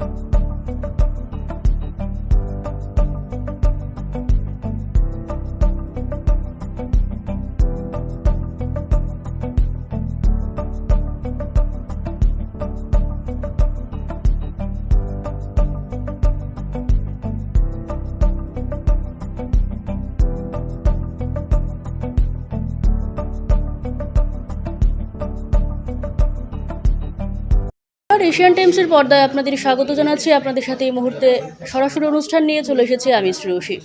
you R Asian টাইমসের পর্দায় আপনাদের স্বাগত জানাচ্ছি। আপনাদের সাথে এই মুহূর্তে সরাসরি অনুষ্ঠান নিয়ে চলে এসেছি আমি শ্রেয়সী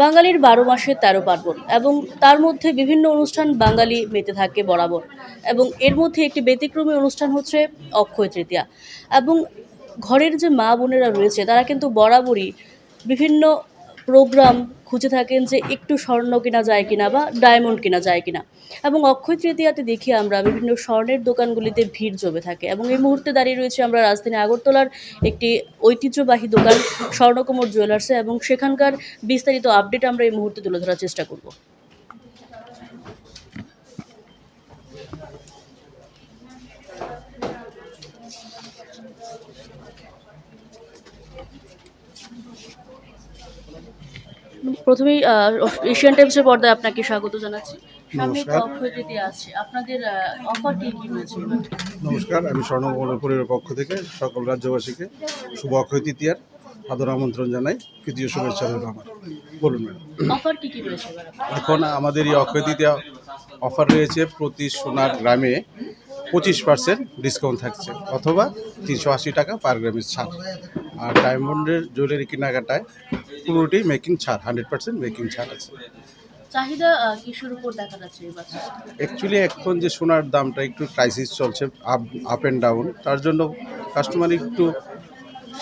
বাঙালির বারো মাসে তেরো পার্বণ এবং তার মধ্যে বিভিন্ন অনুষ্ঠান বাঙালি মেতে থাকে বরাবর এবং এর মধ্যে একটি ব্যতিক্রমী অনুষ্ঠান হচ্ছে অক্ষয় তৃতীয়া। এবং ঘরের যে মা বোনেরা রয়েছে, তারা কিন্তু বরাবরই বিভিন্ন প্রোগ্রাম খুঁজে থাকেন যে একটু স্বর্ণ কেনা যায় কিনা বা ডায়মন্ড কেনা যায় কিনা। এবং অক্ষয় তৃতীয়াতে দেখি আমরা বিভিন্ন স্বর্ণের দোকানগুলিতে ভিড় জমে থাকে এবং এই মুহূর্তে দাঁড়িয়ে রয়েছে আমরা রাজধানী আগরতলার একটি ঐতিহ্যবাহী দোকান স্বর্ণকোমর জুয়েলার্সে এবং সেখানকার বিস্তারিত আপডেট আমরা এই মুহূর্তে তুলে ধরার চেষ্টা করব। প্রথমেই এশিয়ান টাইমসের পর্দায় আপনাকে স্বাগত জানাচ্ছি। নমস্কার। আমি স্বর্ণমোহনের পক্ষ থেকে সকল রাজ্যবাসীকে শুভ অক্ষয় তৃতীয়ার আদর আমন্ত্রণ জানাই। তৃতীয় শুভেচ্ছা রইল আমার। বলুন ম্যাডাম? এখন আমাদের এই অক্ষয় তৃতীয়া অফার রয়েছে প্রতি সোনার গ্রামে পঁচিশ পার্সেন্ট ডিসকাউন্ট থাকছে অথবা তিনশো আশি টাকা পার গ্রামের ছাড়। আর ডায়মন্ডের জুয়েলারি কেনাকাটায় পুরোটি মেকিং ছাড় হান্ড্রেড পার্সেন্ট মেকিং ছাড় আছে। চাহিদা আহ, কিসের উপর দেখা যাচ্ছে অ্যাকচুয়ালি এখন যে সোনার দামটা একটু ক্রাইসিস চলছে আপ আপ অ্যান্ড ডাউন তার জন্য কাস্টমার একটু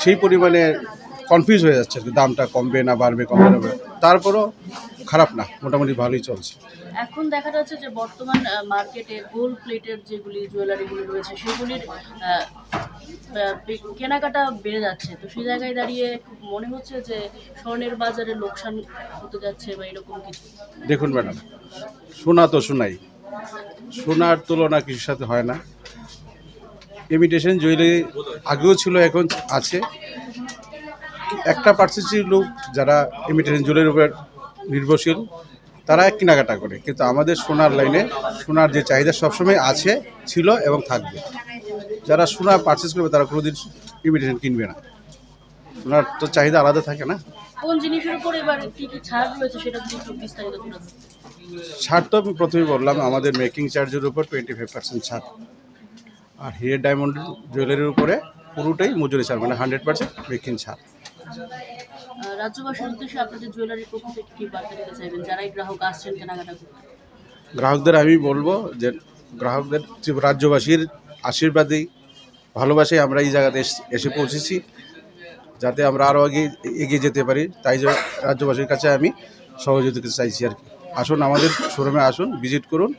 সেই পরিমাণে কনফিউজ হয়ে যাচ্ছে দামটা কমবে না বাড়বে কমবে না। তারপরও খারাপ না মোটামুটি ভালোই চলছে। এখন দেখা যাচ্ছে যে বর্তমান মার্কেটে গোল্ড প্লেটের যেগুলি জুয়েলারিগুলি রয়েছে সেগুলির কেনাকাটা বেড়ে যাচ্ছে। তো সেই জায়গায় দাঁড়িয়ে মনে হচ্ছে যে স্বর্ণের বাজারে লোকসান হতে যাচ্ছে বা এরকম কিছু? দেখুন ম্যাডাম সোনা তো সোনাই। সোনার তুলনা কিছুর সাথে হয় না। ইমিটেশন জুয়েলারি আগেও ছিল এখন আছে। একটা পার্সেন্টেজ লোক যারা ইমিটেশন জুয়েলারির উপর নির্ভরশীল তারা কেনাকাটা করে। কিন্তু আমাদের সোনার লাইনে সোনার যে চাহিদা সবসময় আছে ছিল এবং থাকবে। যারা সোনা পারচেস করবে তারা কোনোদিন ইমিটেশন কিনবে না। সোনার তো চাহিদা আলাদা থাকে না। কোন জিনিসের উপর এবার কি কি ছাড় রয়েছে সেটা বিস্তারিত ছাড় তো আমি প্রথমেই বললাম আমাদের মেকিং চার্জের উপর টোয়েন্টি ফাইভ পার্সেন্ট ছাড়। আর হিয়ার ডায়মন্ড জুয়েলারির উপরে পুরোটাই মজুরি ছাড় মানে হান্ড্রেড পার্সেন্ট মেকিং ছাড়। রাজ্যবাসীর উদ্দেশ্যে আপনাদের জুয়েলারির পক্ষ থেকে কি বার্তা দিতে চাইবেন? গ্রাহক আসছেন, কেনাকাটা করতে গ্রাহকদের আমি বলব যে গ্রাহকদের রাজ্যবাসীর আশীর্বাদেই ভালোবাসায় আমরা এই জায়গাতে এস- পৌঁছেছি, যাতে আমরা আরও আগে এগিয়ে যেতে পারি। তাই রাজ্যবাসীর কাছে আমি সহযোগিতা চাইছি আর কি। আসুন আমাদের শোরুমে আসুন, ভিজিট করুন।